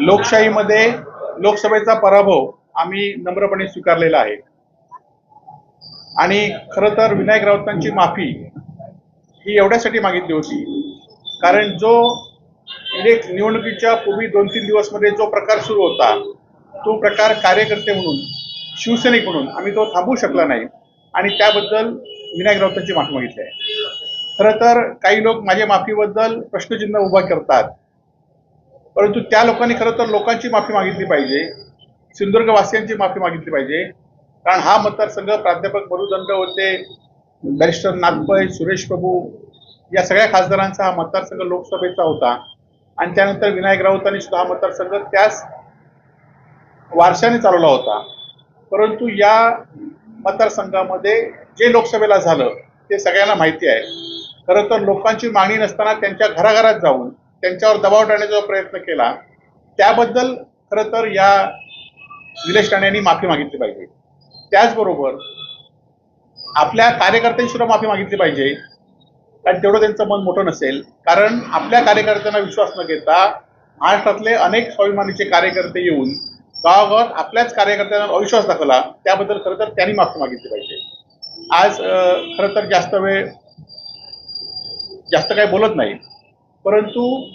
लोकशाहीमध्ये लोकसभेचा पराभव आम्ही नम्रपणे स्वीकारलेला आहे. आणि खरं तर विनायक राऊतांची माफी ही एवढ्यासाठी मागितली होती. कारण जो इलेक्ट निवडणुकीच्या पूर्वी दोन तीन दिवसमध्ये जो प्रकार सुरू होता तो प्रकार कार्यकर्ते म्हणून शिवसैनिक म्हणून आम्ही तो थांबवू शकला नाही. आणि त्याबद्दल विनायक राऊतांची माफी मागितली आहे. खरं तर काही लोक माझ्या माफीबद्दल प्रश्नचिन्ह उभा करतात. परंतु त्या लोकांनी खरं तर लोकांची माफी मागितली पाहिजे. सिंधुदुर्गवासियांची माफी मागितली पाहिजे. कारण हा मतदारसंघ प्राध्यापक मधुदंड होते बॅरिस्टर नाथपै सुरेश प्रभू या सगळ्या खासदारांचा हा मतदारसंघ लोकसभेचा होता. आणि त्यानंतर विनायक राऊतांनी सुद्धा हा मतदारसंघ त्याच वारशाने चालवला होता. परंतु या मतदारसंघामध्ये जे लोकसभेला झालं ते सगळ्यांना माहिती आहे. खरं तर लोकांची मागणी नसताना त्यांच्या घराघरात जाऊन त्यांच्यावर दबाव टाळण्याचा प्रयत्न केला त्याबद्दल खरं तर या निलेश राणे यांनी माफी मागितली पाहिजे. त्याचबरोबर आपल्या कार्यकर्त्यांनी सुद्धा माफी मागितली पाहिजे. कारण तेवढं त्यांचं मन मोठं नसेल. कारण आपल्या कार्यकर्त्यांना विश्वास न घेता महाराष्ट्रातले अनेक स्वाभिमानीचे कार्यकर्ते येऊन गावागावात आपल्याच कार्यकर्त्यांना अविश्वास दाखवला त्याबद्दल खरं तर त्यांनी माफी मागितली पाहिजे. आज खरं तर जास्त वेळ जास्त काही बोलत नाही. परंतु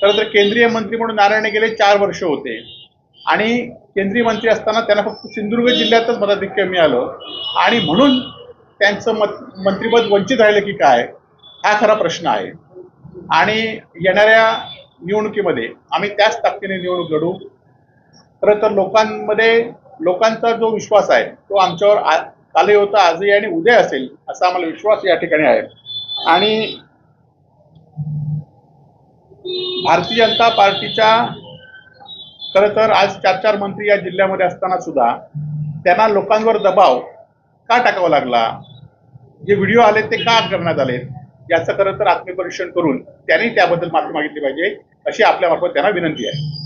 खरं तर केंद्रीय मंत्री म्हणून नारायण गेले चार वर्ष होते. आणि केंद्रीय मंत्री असताना त्यांना फक्त सिंधुदुर्ग जिल्ह्यातच मताधिक्य मिळालं. आणि म्हणून त्यांचं मत मंत्रिपद वंचित राहिलं की काय हा खरा प्रश्न आहे. आणि येणाऱ्या निवडणुकीमध्ये आम्ही त्याच ताकदीने निवडणूक लढू. खरं तर लोकांमध्ये लोकांचा जो विश्वास आहे तो आमच्यावर आ- कालही होता आजही आणि उद्या असेल असा आम्हाला विश्वास या ठिकाणी आहे. आणि भारतीय जनता पार्टीच्या खरं तर आज चार चार मंत्री या जिल्ह्यामध्ये असताना सुद्धा त्यांना लोकांवर दबाव का टाकावा लागला? जे व्हिडिओ आले ते का करण्यात आले याचं खरं तर आत्मपरीक्षण करून त्यांनी त्याबद्दल माफी मागितली पाहिजे अशी आपल्यामार्फत त्यांना विनंती आहे.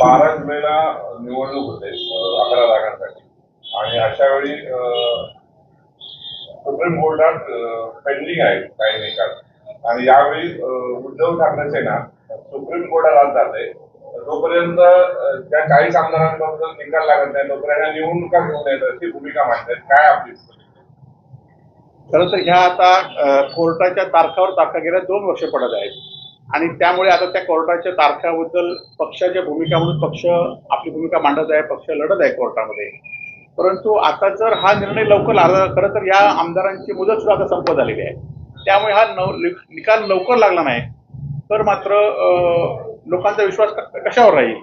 बारा जुलैला निवडणूक होते अकरा जागांसाठी. आणि अशा वेळी सुप्रीम कोर्टात पेंडिंग आहे काही निकाल आणि यावेळी उद्धव ठाकरे सेना सुप्रीम कोर्टात आज जाते तोपर्यंत त्या चाळीस आमदारांबद्दल निकाल लागत नाही. तोपर्यंत निवडणुका घेऊन येतात अशी भूमिका मांडतात काय आपली खरं तर ह्या आता कोर्टाच्या तारखावर तारखा गेल्या दोन वर्ष पडत आहेत. आणि त्यामुळे आता त्या कोर्टाच्या तारखाबद्दल पक्षाच्या भूमिका म्हणून पक्ष आपली भूमिका मांडत आहे पक्ष लढत आहे कोर्टामध्ये. परंतु आता जर हा निर्णय लवकर लागला खरं तर या आमदारांची मुदत सुद्धा आता संपत आलेली आहे. त्यामुळे हा निकाल लवकर लागला नाही तर मात्र लोकांचा विश्वास कशावर राहील?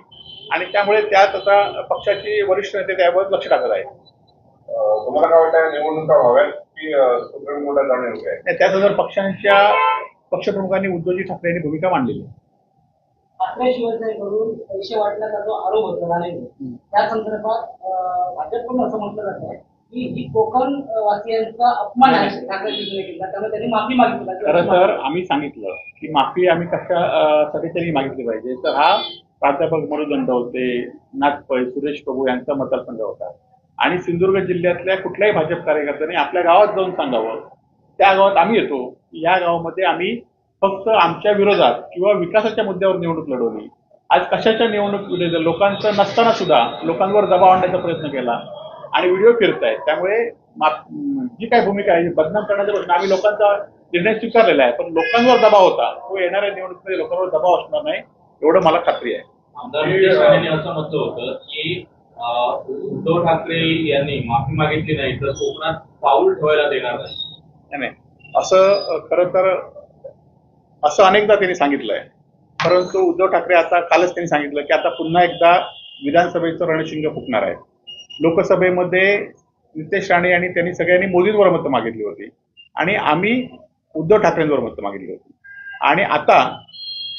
आणि त्यामुळे त्यात आता पक्षाची वरिष्ठ नेते त्यावर लक्ष टाकत आहेत. तुम्हाला काय वाटतं निवडणुका व्हाव्यात की सुप्रीम कोर्टात जाणे जर पक्षांच्या पक्षप्रमुखांनी उद्धवजी ठाकरे यांनी भूमिका मांडलेली आहे. ठाकरे शिवसेनेकडून पैसे वाटण्याचा जो आरोप होता त्या संदर्भात भाजपकडून असं म्हटलं जात आहे की ही कोकण वासियांचा अपमान आहे ठाकरे शिवसेनेकडला त्यामुळे त्यांनी माफी मागितली. खरं तर आम्ही सांगितलं की माफी आम्ही कशासाठी तरी मागितली पाहिजे. तर हा प्राध्यापक मरुदंड होते नाथपै सुरेश प्रभू यांचा मतदारसंघ होता. आणि सिंधुदुर्ग जिल्ह्यातल्या कुठल्याही भाजप कार्यकर्त्याने आपल्या गावात जाऊन सांगावं. त्या गावात आम्ही येतो. या गावामध्ये आम्ही फक्त आमच्या विरोधात किंवा विकासाच्या मुद्द्यावर निवडणूक लढवली. आज कशाच्या निवडणूक लोकांचं नसताना सुद्धा लोकांवर दबाव आणण्याचा प्रयत्न केला आणि व्हिडिओ फिरत आहेत त्यामुळे जी काय भूमिका आहे बदनाम करण्याचा प्रश्न आम्ही लोकांचा निर्णय स्वीकारलेला आहे पण लोकांवर दबाव होता. तो येणाऱ्या निवडणुकीमध्ये लोकांवर दबाव असणार नाही एवढं मला खात्री आहे. असं म्हटलं होतं की उद्धव ठाकरे यांनी माफी मागितली नाही तर कोकणात पाऊल ठेवायला देणार नाही. असं खरं तर असं अनेकदा त्यांनी सांगितलंय. परंतु उद्धव ठाकरे आता कालच त्यांनी सांगितलं की आता पुन्हा एकदा विधानसभेचं रणशिंग फुकणार आहे. लोकसभेमध्ये नितेश राणे आणि त्यांनी सगळ्यांनी मोदींवर मतं मागितली होती आणि आम्ही उद्धव ठाकरेंवर मतं मागितली होती. आणि आता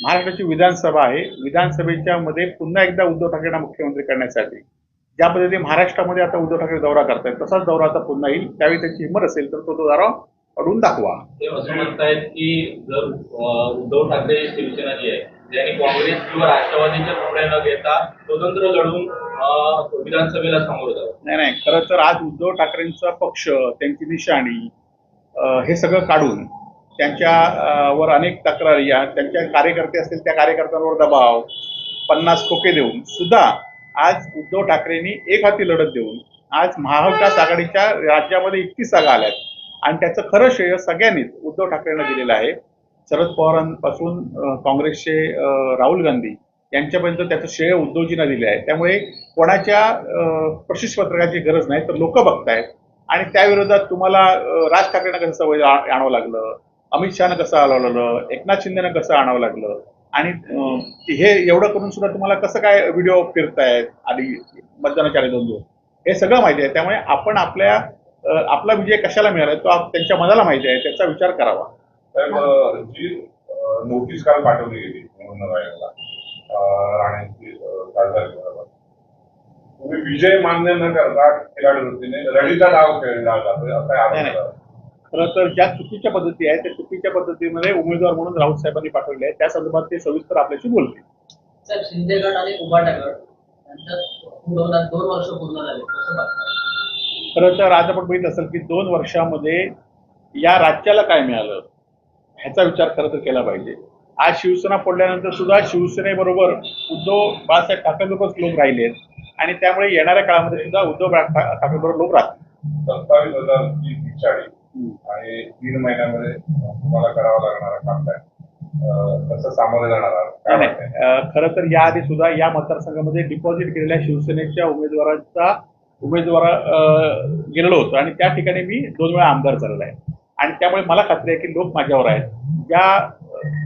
महाराष्ट्राची विधानसभा आहे. विधानसभेच्या मध्ये पुन्हा एकदा उद्धव ठाकरेंना मुख्यमंत्री करण्यासाठी ज्या पद्धतीने महाराष्ट्रामध्ये आता उद्धव ठाकरे दौरा करतायत तसाच दौरा आता पुन्हा येईल. त्यावेळी त्यांची हिंमत असेल तर तो दौरा अडून दाखवा. ते असं म्हणतायत की जर उद्धव ठाकरे शिवसेना जी आहे त्यांनी काँग्रेस किंवा राष्ट्रवादीच्या कपड्या न घेता स्वतंत्र लढून विधानसभेला सामोरं जावं. नाही नाही खरं तर आज उद्धव ठाकरेंचा पक्ष त्यांची निशाणी हे सगळं काढून त्यांच्या अं, वर अनेक तक्रारी या त्यांच्या कार्यकर्ते असतील त्या कार्यकर्त्यांवर दबाव पन्नास खोके देऊन सुद्धा आज उद्धव ठाकरेंनी एक हाती लढत देऊन आज महाविकास आघाडीच्या राज्यामध्ये इतकी जागा आल्यात. आणि त्याचं खरं श्रेय सगळ्यांनीच उद्धव ठाकरेंना दिलेलं आहे. शरद पवारांपासून काँग्रेसचे राहुल गांधी यांच्यापर्यंत त्याचं श्रेय उद्धवजींना दिले आहे. त्यामुळे कोणाच्या अं, प्रशिक्षपत्रकाची गरज नाही तर लोक बघतायत. आणि त्या विरोधात तुम्हाला राज ठाकरेंना कसं सवय आणावं लागलं? अमित शहानं कसं हलवलं एकनाथ शिंदेनं कसं आणावं लागलं? आणि हे एवढं करून सुद्धा तुम्हाला कसं काय व्हिडिओ फिरतायत? आधी मतदानाच्या आधी दोन दिवस. हे सगळं माहिती आहे. त्यामुळे आपण आपल्या आपला विजय कशाला मिळाला? तो आप- त्यांच्या मनाला माहिती आहे त्याचा विचार करावा. अं, जी नोटीस काल पाठवली गेली निवडणूक आयोगाला खासदारकीबाबत तुम्ही विजय मान्य न करता खिलाडी वृत्तीने रडीचा डाव खेळला जातोय असा. खरं तर ज्या चुकीच्या पद्धती आहेत त्या चुकीच्या पद्धतीमध्ये उमेदवार म्हणून राऊत साहेबांनी पाठवले आहे त्या संदर्भात ते सविस्तर आपल्याशी बोलतील. साहेब शिंदे गट आणि उबाटा गट यांच्यात दोन वर्ष पूर्ण झाले कसं खरं तर आज आपण बघितलं असेल की दोन वर्षामध्ये या राज्याला काय मिळालं ह्याचा विचार खरं तर केला पाहिजे. आज शिवसेना पडल्यानंतर सुद्धा शिवसेनेबरोबर उद्धव बाळासाहेब ठाकरेबरोबरच लोक राहिलेत आणि त्यामुळे येणाऱ्या काळामध्ये सुद्धा उद्धव ठाकरेबरोबर लोक राहतील. सत्तावीस हजार आणि तीन महिन्यामध्ये तुम्हाला करावं लागणारा काम काय कसं सामोरे जाणार खरं तर याआधी सुद्धा या मतदारसंघामध्ये डिपॉझिट केलेल्या शिवसेनेच्या उमेदवारांचा उमेदवार गेलेलो होतो आणि त्या ठिकाणी मी दोन वेळा आमदार झालेला आहे. आणि त्यामुळे मला खात्री आहे की लोक माझ्यावर आहेत. ज्या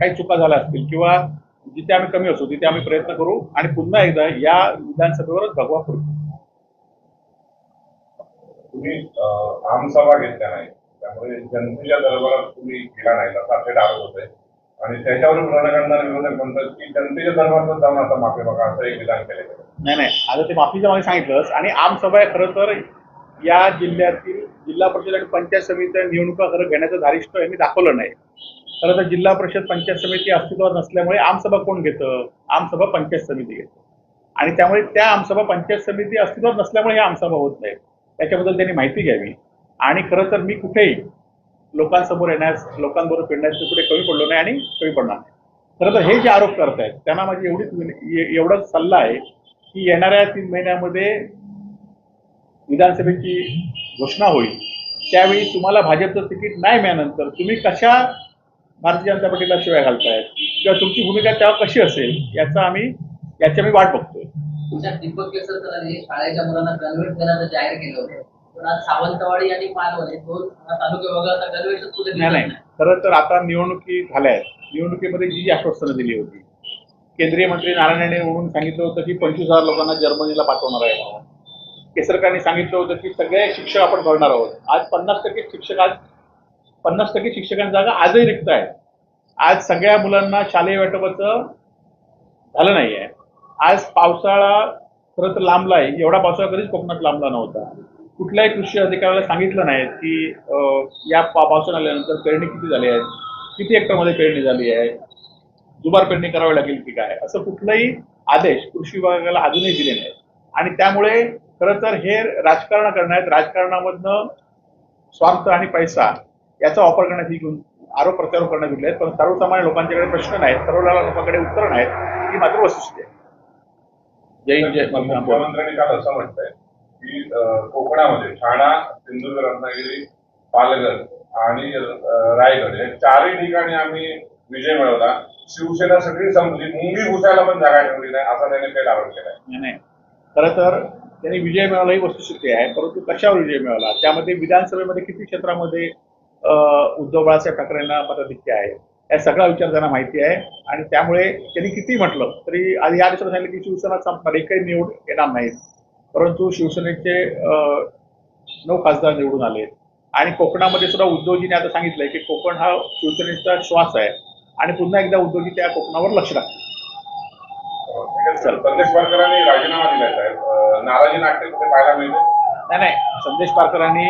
काही चुका झाल्या असतील किंवा जिथे आम्ही कमी असू तिथे आम्ही प्रयत्न करू आणि पुन्हा एकदा या विधानसभेवरच भगवा करू. तुम्ही आमसभा घेतल्या नाही त्यामुळे जनतेच्या दरबारात तुम्ही गेला नाही असा थेट आरोप होतोय. आणि त्याच्यावर रणकांना विरोधक म्हणतात की जनतेच्या दरबारात जाऊन आता माफी मागा असं एक विधान केलं गेलं. नाही नाही. आता ते माफीच्या मागे सांगितलंच. आणि आमसभा खरं तर या जिल्ह्यातील जिल्हा परिषद आणि पंचायत समितीच्या निवडणुका खरं घेण्याचं धारिष्ट यांनी दाखवलं नाही. खरं तर जिल्हा परिषद पंचायत समिती अस्तित्वात नसल्यामुळे आमसभा कोण घेतं? आमसभा पंचायत समिती घेतं. आणि त्यामुळे त्या आमसभा पंचायत समिती अस्तित्वात नसल्यामुळे ह्या आमसभा होत नाही. त्याच्याबद्दल त्यांनी माहिती घ्यावी. आणि खरं तर मी कुठेही लोकांसमोर येण्यास लोकांबरोबर फिरण्यास मी कुठे कमी पडलो नाही आणि कमी पडणार नाही. खरं तर हे जे आरोप करतायत त्यांना माझी एवढीच एवढाच सल्ला आहे की येणाऱ्या तीन महिन्यामध्ये विधानसभेची घोषणा होईल. त्यावेळी तुम्हाला भाजपचं तिकीट नाही मिळाल्यानंतर तुम्ही कशा भारतीय जनता पार्टीला शिवाय घालतायत? किंवा तुमची भूमिका तेव्हा कशी असेल? याचा आम्ही याची आम्ही वाट बघतोय. तुमच्या दीपक केसरकरांनी शाळेच्या मुलांना गणवेश करायचं जाहीर केलं होतं. सावंतवाडी आणि मालवण हे दोन तालुके वगळता गणवेशच सुद्धा नाही नाही. दिसत नाही. खरं तर आता निवडणुकी झाल्या आहेत. निवडणुकीमध्ये जी जी आश्वासनं दिली होती. केंद्रीय मंत्री नारायण राणे म्हणून सांगितलं होतं की पंचवीस हजार लोकांना जर्मनीला पाठवणार आहे केसरकरांनी सांगितलं होतं की सगळे शिक्षक आपण करणार आहोत. आज पन्नास टक्के शिक्षक आज पन्नास टक्के शिक्षकांची जागा आजही रिक्त आहे. आज सगळ्या मुलांना शालेय वाटपाचं झालं नाही आहे आज पावसाळा खरं तर लांबला आहे एवढा पावसाळा कधीच कोकणात लांबला नव्हता. कुठल्याही कृषी अधिकाऱ्याला सांगितलं नाही की या पा- पावसाळा आल्यानंतर पेरणी किती झाली आहे? किती हेक्टरमध्ये पेरणी झाली आहे? दुबार पेरणी करावी लागेल की काय? असं कुठलाही आदेश कृषी विभागाला अजूनही दिले नाहीत. आणि त्यामुळे खरं तर हे राजकारण करण्यात राजकारणामधनं स्वार्थ आणि पैसा याचा वापर करण्यात घेऊन आरोप प्रत्यारोप करण्यात गेले आहेत पण सर्वसामान्य लोकांच्याकडे प्रश्न नाहीत. सर्व लोकांकडे उत्तर नाहीत. ही मात्र वस्तुस्थिती आहे. जय हिंद जय महाराष्ट्र. मुख्यमंत्र्यांनी काल असं म्हटलंय. की कोकणामध्ये ठाणा सिंधुदुर्ग रत्नागिरी पालघर आणि रायगड या चारही ठिकाणी आम्ही विजय मिळवला. शिवसेना सगळी संपली. मुंगी घुसायला पण जागा ठेवली नाही असा त्याने काही आरोप केला नाही खरं तर त्यांनी विजय मिळवला ही वस्तुस्थिती आहे परंतु कशावर विजय मिळवला? त्यामध्ये विधानसभेमध्ये किती क्षेत्रामध्ये उद्धव बाळासाहेब ठाकरेंना मताधिक्य आहे? या सगळा विचार त्यांना माहिती आहे आणि त्यामुळे त्यांनी किती म्हटलं तरी आधी या दिवसात सांगितलं की शिवसेना संपणार एकही निवड येणार नाहीत. परंतु शिवसेनेचे नऊ खासदार निवडून आले आणि कोकणामध्ये सुद्धा उद्धवजीने आता सांगितलंय की कोकण हा शिवसेनेचा श्वास आहे. आणि पुन्हा एकदा उद्धवजी त्या कोकणावर लक्ष टाकतील. संदेश पारकरांनी राजीनामा दिलाय साहेब. नाराजी नाट्य कुठे पाहायला मिळते? नाही नाही. संदेश पारकरांनी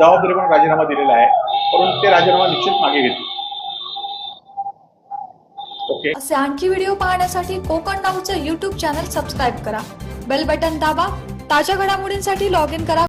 जबाबदारी म्हणून राजीनामा दिलेला आहे. परंतु ते राजीनामा निश्चित मागे घेतील. ओके. असे आणखी व्हिडिओ पाहण्यासाठी कोकण नाऊचं यूट्यूब चॅनल सबस्क्राईब करा. बेल बटन दाबा. ताज्या घडामोडींसाठी लॉग इन करा.